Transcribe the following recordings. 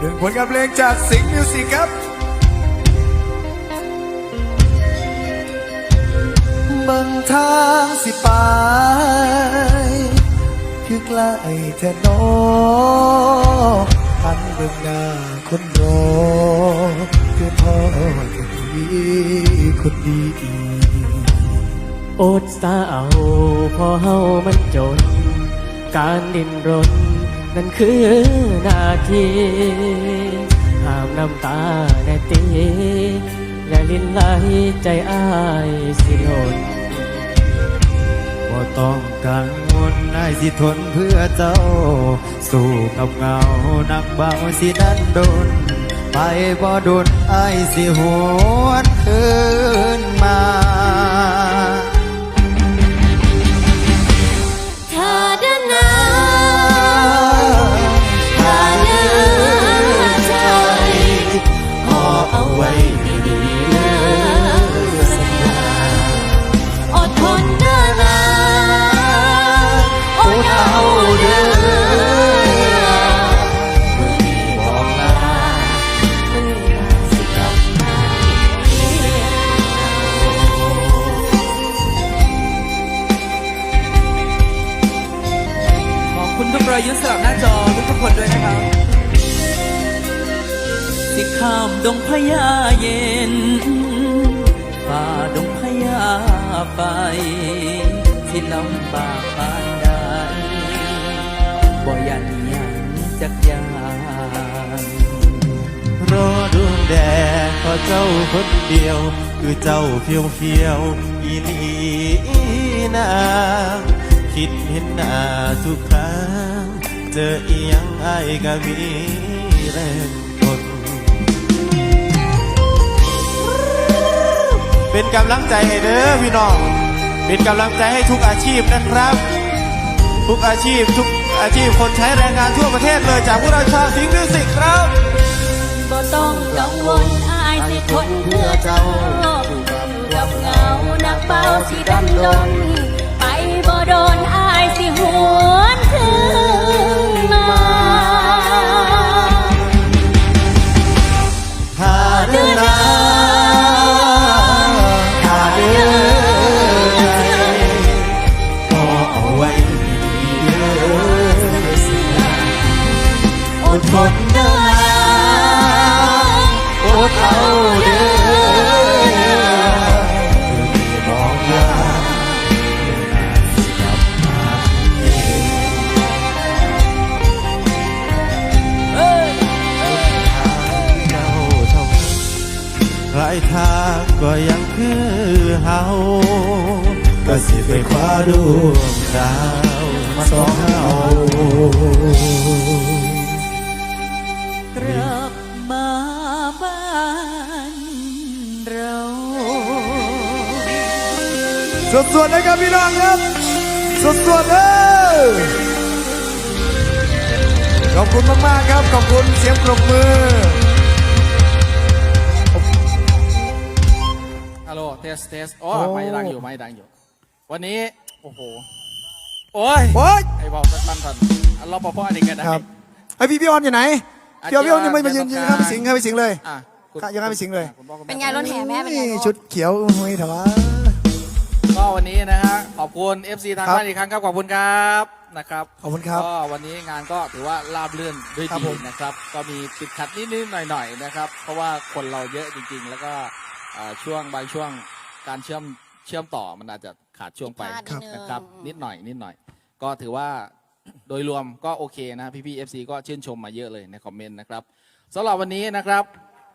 หนึ่งผลงานเพลงจากสิงห์มิวสิกครับ เบิ่งทางสิไปคือใกล้แท้หนอหันเบิ่งหน้าคนรอคือพ่อคนดีคนดีอดสาเอาพอเฮามันจน การดิ้นรน นั่นคือหน้าที่ห้ามน้ำตาแน่ตีอย่าลิ้นไหลใจอ้ายสิหล่นบ่ต้องกังวลนายสิทนเพื่อเจ้า สู้กับเงานักเบาสิดันโดน ไปบ่โดนไอายสิหวนคืนมา ดงพญาเย็นฝ่าดงพญาไปสิลำบากปานใดบ่ยันยังจักยางรอดวงแดงก็เจ้าคนเดียว คือเจ้าเพียวเพียวอีลีนาคิดเห็นหน้าทุกครั้ง เจออียังไอ้ายก็มีแรง เป็นกำลังใจให้เด้อพี่น้อง เป็นกำลังใจให้ทุกอาชีพนะครับ ทุกอาชีพทุกอาชีพคนใช้แรงงานทั่วประเทศเลยจากพวกเราชาวสิงห์มิวสิกครับบ่ต้องกังวลอายสิทนเพื่อเจ้าอยู่กับเงานักเบาสิดำดนไปบ่โดนอายสิหวนคืน ทางก็ยังคือเฮาก็สิไปคว้าดวงดาวมาสองเฮากลับมาบ้านเราสดๆนะครับพี่น้องครับสดๆเลย สเทสโอ้โอ้ ไม่ดังอยู่ไม่ดังอยู่ วันนี้ โอ้โห โอ้ย โอ๊ยไอ้บอกสั้นๆก่อนรอปภอันนี้กันนะครับไอพี่พี่ออนอยู่ไหนอะพี่ออนพี่ออนยังไม่มายืนเดี๋ยืยนวข้ามไปต้องการสิงข้ามไปสิงเลย อะคุณค่ะยังไงไปสิงเลย คุณพ่อคุณแม่เป็นไงรถแห่แม่เป็นไงนี่ลูกชุดเขียวหุยถวะก็วันนี้นะฮะขอบคุณ FC ทางครับบ้านอีกครั้งครับขอบคุณครับนะครับขอบคุณครับก็วันนี้งานก็ถือว่าราบรื่นด้วยครับดีผมนะครับ ก็มีติดขัดนิดๆหน่อยๆนะครับ เพราะว่าคนเราเยอะจริงๆ แล้วก็เอ่อช่วงบางช่วง การเชื่อมเชื่อมต่อมันอาจจะขาดช่วงไปผิดพลาดนิดนึง นะครับ นิดหน่อยนิดหน่อย ก็ถือว่าโดยรวมก็โอเคนะพี่พี่เอฟซีก็ชื่นชมมาเยอะเลยในคอมเมนต์นะครับสำหรับวันนี้นะครับ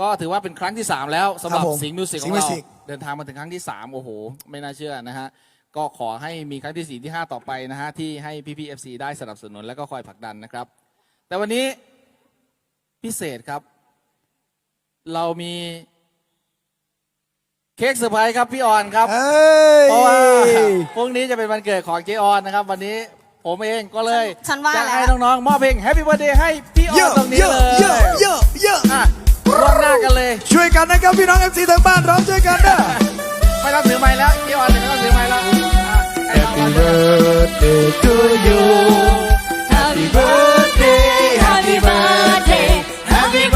ก็ถือว่าเป็นครั้งที่ 3 แล้วสำหรับครับผมสิงห์มิวสิกขสิองงห์เรา Music เดินทางมาถึงครั้งที่ 3 โอ้โห ไม่น่าเชื่อนะฮะ ก็ขอให้มีครั้งที่ 4 ที่ 5 ต่อไปนะฮะ ที่ให้พี่พี่เอฟซีได้สนับสนุนและก็คอยผลักดันนะครับ แต่วันนี้พิเศษครับ เรามี เค้กเซอร์ไพรส์ครับพี่ออนครับ เอ้ยเพราะว่าพรุ่งนี้จะเป็นวันเกิดของเจออนนะครับ วันนี้ผมเองก็เลยฉันว่าอยากแล้วให้น้องๆมอบเพลง Happy Birthday ให้พี่ออเยนอะตรงนี้เยอะเลยเยอะเยอะเยอะอะร่วมหน้ากันเลย ช่วยกันนะครับพี่น้องเอฟซีทางบ้านเราช่วยกันนะ ไม่ต้องถือไม้แล้วพี่ออนไม่ต้องถือไม้แล้วอะให้น้อง Happy ๆด้วย birthday to you Happy birthday Happy birthday Happy พี่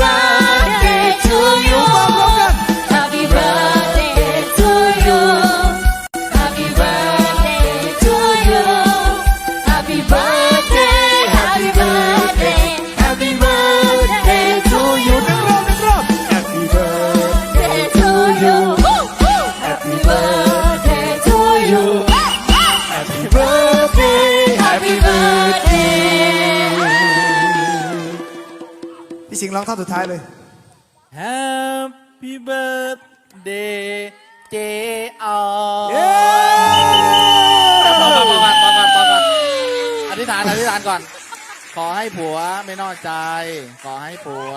องท่อนสุดท้ายเลย Happy birthday J R เย้พอก่อนพอก่อนพอก่อนพอก่อนอธิษฐานอธิษฐานก่อน ขอให้ผัวไม่นอกใจ ขอให้ผัว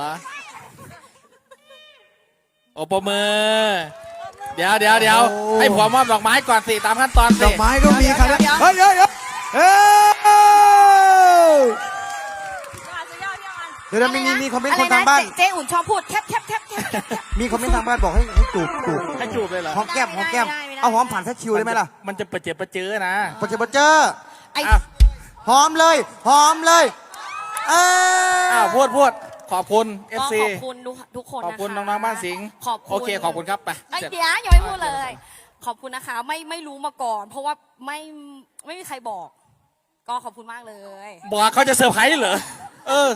โอปรบมือ เดี๋ยวเดี๋ยวเดี๋ยวให้ผัวมอบดอกไม้ก่อนสิตามขั้นตอนสิ ดอกไม้ก็มีครับเฮ้ยเฮ้ยเฮ้ยเฮ้ย เดี๋ยวนะมีมีมีคอมเมนต์คนทางบ้าน เจ๊อุ่นชอบพูดแคบแคบแคบแคบ มีคอมเมนต์ทางบ้านบอกให้ให้จูบจูบให้จูบเลยเหรอหอมแก้มหอมแก้มเอาหอมผ่านแท็ชิวได้ไหมล่ะมันจะประเจ็บประเจือนะปะเจอปะเจอไอ้อ้าวหอมเลย หอมเลยเอออ้าวพูดพูดขอบคุณก็ FC ขอบคุณทุกทุกคนขอบคุณะะน้องๆบ้านสิงห์ขอบคุณโอเคขอบคุณครับไปไอ้เสร็จ เดี๋ยวอย่าไม่พูดเลย ขอบคุณนะคะ ไม่ไม่รู้มาก่อน เพราะว่าไม่ไม่มีใครบอก ก็ขอบคุณมากเลย บอกว่าเขาจะเซอร์ไพรส์เหรอ เออ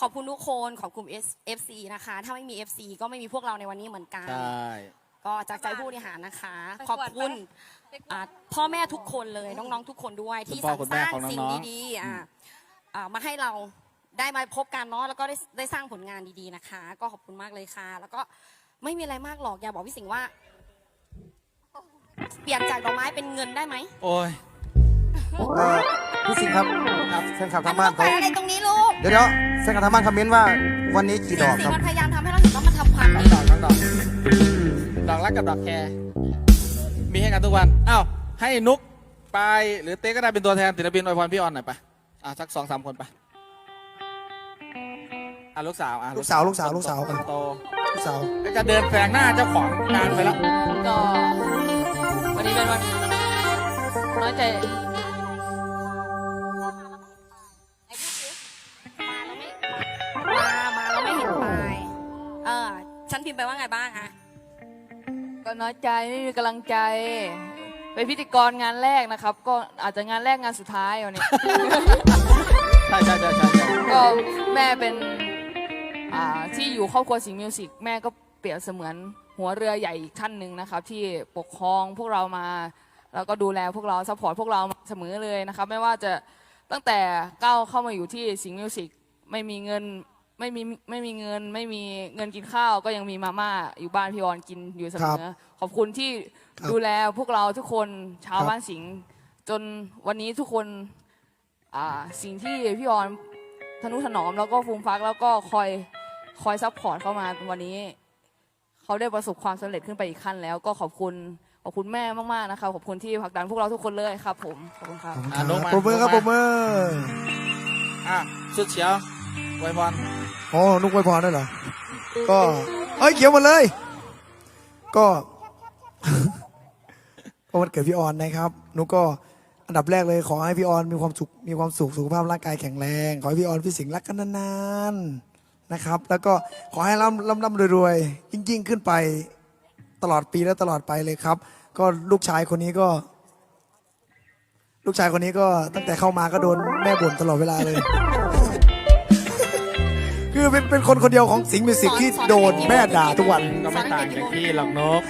ขอบคุณทุกคนขอบคุณ S FC นะคะ ถ้าไม่มี FC ก็ไม่มีพวกเราในวันนี้เหมือนกัน ใช่ ก็จากใจผู้บริหารนะคะขอบคุณอ่าพ่อแม่ทุกคนเลยน้องๆทุกคนด้วยที่คุณพ่สอคุณรแม่รของสิ่งน้องๆดีๆอ่าอ่ามาให้เราได้มาพบกันเนาะแล้วก็ได้ได้สร้างผลงานดีๆนะคะ ก็ขอบคุณมากเลยค่ะ แล้วก็ไม่มีอะไรมากหรอกอยากบอกพี่สิงห์ว่า เปลี่ยนจากดอกไม้เป็นเงินได้ไหมโอ้ย เออพี่สิงห์ครับแฟนคลับทางบ้านไปเขา อะไรตรงนี้ลูก เดี๋ยวเดี๋ยว แฟนคลับทางบ้านคอมเมนต์ว่าวันนี้กี่ดอกสิคงรับห์มันพยายามทำให้เราเห็นว่ามันทำความทั้ดีงดอกทั้งดอกดอกรักกับดอกแคร์มีให้กันทุกวันอ้าวให้นุกไปายหรือเต้ก็ได้เป็นตัวแทนศิลปินอวยพรพี่ออนหน่อยไปอะสักสองสามคนไปอะลูกสาวอะลูกสาวลูกสาวลูกสาวคนโต ลูกสาว ก็จะเดินแซงหน้าเจ้าของงานไปแล้ว ก็วันนี้เป็นวันน้อยใจ ฉันพิมพ์ไปว่าไงบ้างอะก็น้อยใจไม่มีกำลังใจเป็นพิธีกรงานแรกนะครับ ก็อาจจะงานแรกงานสุดท้ายวันนี้ ใช่ใช่ใช่ใช่ใช่ก็แม่เป็นอ่าที่อยู่ครอบครัวสิงห์มิวสิกแม่ก็เปรียบเสมือนหัวเรือใหญ่อีกท่านหนึ่งนะครับ ที่ปกครองพวกเรามาแล้วก็ดูแลพวกเราซัพพอร์ตพวกเรามาเสมอเลยนะครับ ไม่ว่าจะตั้งแต่ก้าวเข้ามาอยู่ที่สิงห์มิวสิกไม่มีเงิน ไม่มีไม่มีเงินไม่มีเงินกินข้าว ก็ยังมีมาม่าอยู่บ้านพี่ออนกินอยู่เสมอขอบคุณที่ครับดูแลพวกเราทุกคนชาวครับ บ้านสิงห์จนวันนี้ทุกคนอ่าสิ่งที่พี่ออนทนุถนอมแล้วก็ฟูมฟักแล้วก็คอยคอยซัพพอร์ตเข้ามาวันนี้ เขาได้ประสบความสำเร็จขึ้นไปอีกขั้นแล้วก็ขอบคุณขอบคุณแม่มากๆนะคะขอบคุณที่ผลักดันพวกเราทุกคนเลยครับ ผมขอบคุณครับอะนุกมาปรบมือครับปนุรกบมือ อะสุดเฉียวอวยพร โอ้นุกไวยพรได้วยเหรอ ก็เอ้ยเขียวหมดเลย ก็ ก็วันเกิดพี่ออนนะครับ นุกก็อันดับแรกเลยขอให้พี่ออนมีความสุขมีความสุขสุขภาพร่างกายแข็งแรง ขอให้พี่ออนพี่สิงห์รักกันนานๆนะครับ แล้วก็ขอให้ร่ำร่ำร่ำรวยๆยิ่งๆขึ้นไปตลอดปีและตลอดไปเลยครับ ก็ลูกชายคนนี้ก็ ลูกชายคนนี้ก็ตั้งแต่เข้ามาก็โดนแม่บ่นตลอดเวลาเลย คือเป็นเป็นคนคนเดียวของสิงห์มิวสิกที่โดนแม่ด่าทุกวัน ก็ไม่ต่างจากพี่หรอกนก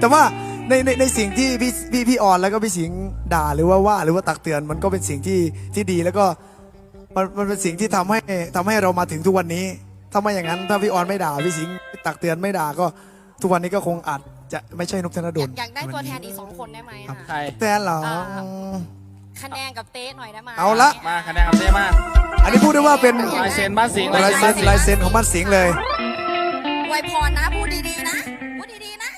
แต่ว่าในในในสิ่งที่พี่พี่พี่ออนแล้วก็พี่สิงห์ด่าหรือว่าว่าหรือว่าตักเตือนมันก็เป็นสิ่งที่ที่ดีแล้วก็มันมันเป็นสิ่งที่ทำให้ทำให้เรามาถึงทุกวันนี้ ถ้าไม่อย่างนั้น ถ้าพี่ออนไม่ด่าพี่สิงห์ตักเตือนไม่ด่าก็ทุกวันนี้ก็คงอาจจะไม่ใช่นกธนดอยาลกอยากได้ตัวแทนอีกสองคนได้ไหมอะใครแทนเหรอ อ่าคะแนนกับเต้หน่อยได้ไหมเอาละ มาคะแนนอัปเดตมาอันนี้พูดได้ว่าเป็นลายเซ็นบ้านสิงห์ลายบ้านเซ็นสิงห์ลายเซ็นของบ้านสิงห์เลย อวยพรนะพูดดีๆนะพูดดีๆนะ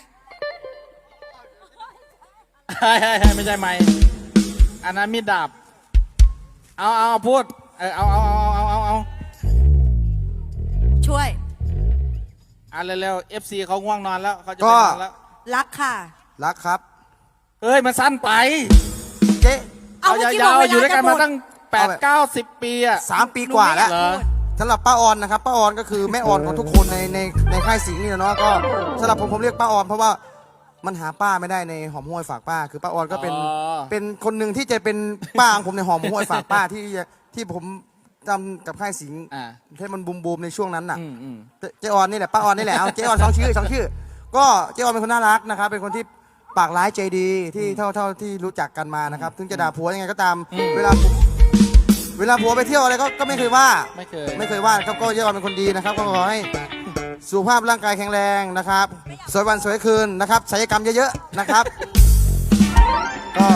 ใช่ใช่ใช่ไม่ใช่ไม่อันนั้นมีดดาบเอาเอาเอาพูดเออเอาเอาเอาเอาเอาเอาช่วย อะเร็วๆ FC เขาง่วงนอนแล้วเขาจะก็ไปนอนแล้วรักค่ะ รักครับเฮ้ยมันสั้นไปเจ๊เอาเอาเมื่อกี้ยาวบอกเวๆอยู่ด้วยกันลาจะหมมาดตั้งแปดเก้าสิบปีอะสามปีกว่าแล้วเหรอสำหรับป้าออนนะครับป้าออนก็คือแม่ออนของทุกคนในในในค่ายสิงห์นี่นะเนาะก็สำหรับผมผมเรียกป้าออนเพราะว่ามันหาป้าไม่ได้ในหอมห้วยฝากป้า คือป้าออนก็เป็นอ๋อ เป็นคนหนึ่งที่จะเป็นป้าของผมในหอมห้วยฝากป้าที่ที่ผมจำกับค่ายสิงห์อ่าให้มันบูมบูมๆในช่วงนั้นน่ะ อืมอืม เจเจออนนี่แหละป้าออนนี่แหละเอาเจออนสองชื่อสองชื่อ ก็เจออนเป็นคนน่ารักนะครับเป็นคนที่ ปากร้ายใจดีที่เท่าเท่าที่รู้จักกันมานะครับถึงจะด่าผัวยังไงก็ตาม อืม เวลาผมเวลาผัวไปเที่ยวอะไรก็ก็ไม่เคยว่า ไม่เคย ไม่เคยว่าครับก็เยอะวันเป็นคนดีนะครับ ก็ขอให้สุขภาพร่างกายแข็งแรงนะครับ สวยวันสวยคืนนะครับศัลยกรรมเยอะๆนะครับ ก็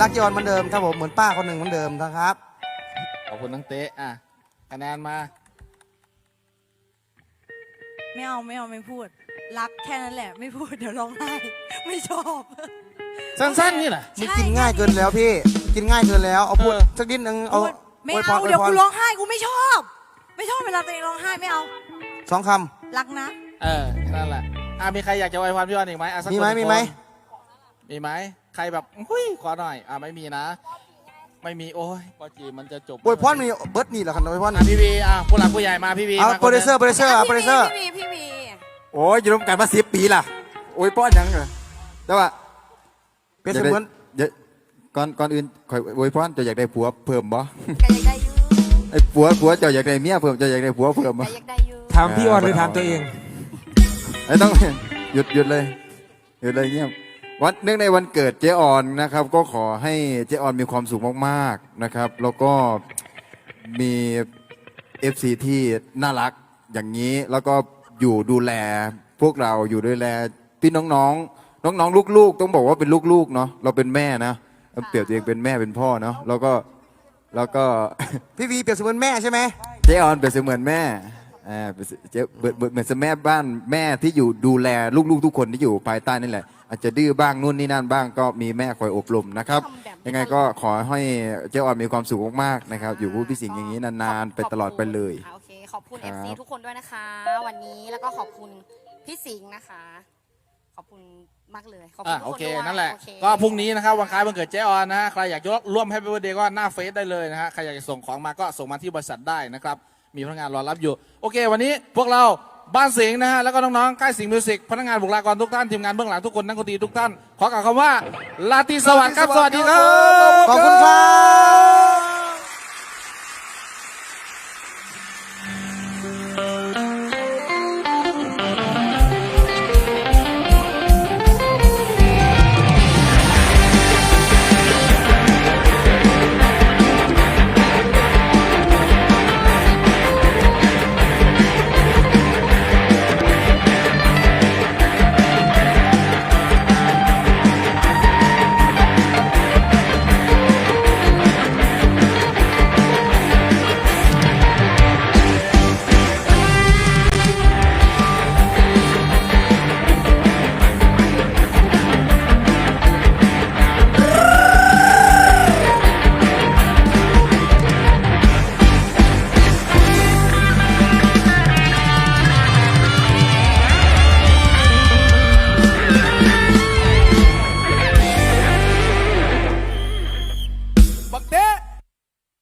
รักเจออนเหมือนเดิมครับผมเหมือนป้าคนหนึ่งเหมือนเดิมนะครับ ขอบคุณน้องเต๊ะอะคะแนนมา ไม่เอาไม่เอาไม่พูด รักแค่นั้นแหละ ไม่พูดเดี๋ยวร้องไห้ไม่ชอบ สั้นๆนี่แหละ มึงกินง่ายเกินแล้วพี่ กินง่ายเกินแล้ว เอาพูดเออ สักนิดนึงเอาพูดไม่วยพเอารเดี๋ยวอพกูร้องไห้กูไม่ชอบ ไม่ชอบเวลาตัวเองร้องไห้ไม่เอา สองครักนะ เออนั่นแหละอะมีใครอยากจะอวยพรพี่ออนอีกไหมอะสักมีคนไหมนึ่งมีไหมคนมีไหมใครแบบหุ้ยขอหน่อย อะไม่มีนะ ไม่มีโอ้ยปอจีมันจะจบำอวยพรมีเบิร์ดนี่แหละครับอวยพรอะพี่วีอะผู้หลักผู้ใหญ่มาพี่วีเอามาโปรดิวเซอร์โปรดิวเซอร์อะโปรดิวเซอร์ พี่วีพี่วี โอ้ยอยู่ร่วมกันมาสิบปีล่ะ โอ้ยป้อนยังเหรอแต่ว่าเป็นเสมือนเดี๋ยวก่อนก่อนอื่นข่อยโอ้ยป้อนเจะอยากได้ผัวเพิ่มบ่ก็อยากได้อยูไอ้ผัวผัวเจะอยากได้เมียเพิ่มเจะอยากได้ผัวเพิ่มบ่ก็อยากได้อยูถามพี่ออนหรือถามตัวเอง ไอ้ต้อง หยุดหยุดเลยหยุดเลยเงียบวันเนื่องในวันเกิดเจ๊ออนนะครับ ก็ขอให้เจ๊ออนมีความสุขมากๆนะครับ แล้วก็มี FC ที่น่ารักอย่างนี้แล้วก็ อยู่ดูแล พวกเราอยู่ดูแลพี่น้องๆ น้องๆ ลูกๆ ต้องบอกว่าเป็นลูกๆเนาะเราเป็นแม่นะเปรียบตัวเองเป็นแม่เป็นพ่อเนาะแล้วก็แล้วก็พี่วีเปรียบเสมือนแม่ใช่ไหมเจ๊ออนเปรียบเสมือนแม่อ่าเปรียบเจ๊เหมือนเหมือนเหมือนแม่บ้านแม่ที่อยู่ดูแลลูกๆ ทุกคนที่อยู่ภายใต้นี่แหละ อาจจะดื้อบ้างนู่นนี่นั่นบ้างก็มีแม่คอยอบรมนะครับ ยังไงก็ขอให้เจ๊ออนมีความสุขมากๆนะครับ อยู่คู่พี่สิงห์อย่างนี้นานๆไปตลอดไปเลยค่ะโอเคขอบคุณ ครับ FC ทุกคนด้วยนะคะ วันนี้แล้วก็ขอบคุณพี่สิงห์นะคะ ขอบคุณมากเลยขอบคุอะณทุกโอคนเคด้วยนั่นแหละ โอเค ก็พรุ่งนี้นะครับวันคล้ายวันเกิดเจ๊ออนนะฮะใครอยากจะร่วมให้เป็นวันเดย์ก็หน้าเฟซได้เลยนะฮะใครอยากจะส่งของมาก็ส่งมาที่บริษัทได้นะครับ มีพนักงานรอรับอยู่ โอเค วันนี้พวกเราบ้านสิงห์นะฮะแล้วก็น้องๆค่ายสิงห์มิวสิกพนักงานบุคลากรทุกท่านทีมงานเบื้องหลังทุกคนนักดนตรีทุกท่าน ขอกล่าวคำว่าลาตรีสวัสดิ์ครับสวัสดีครับ ขอบคุณครับ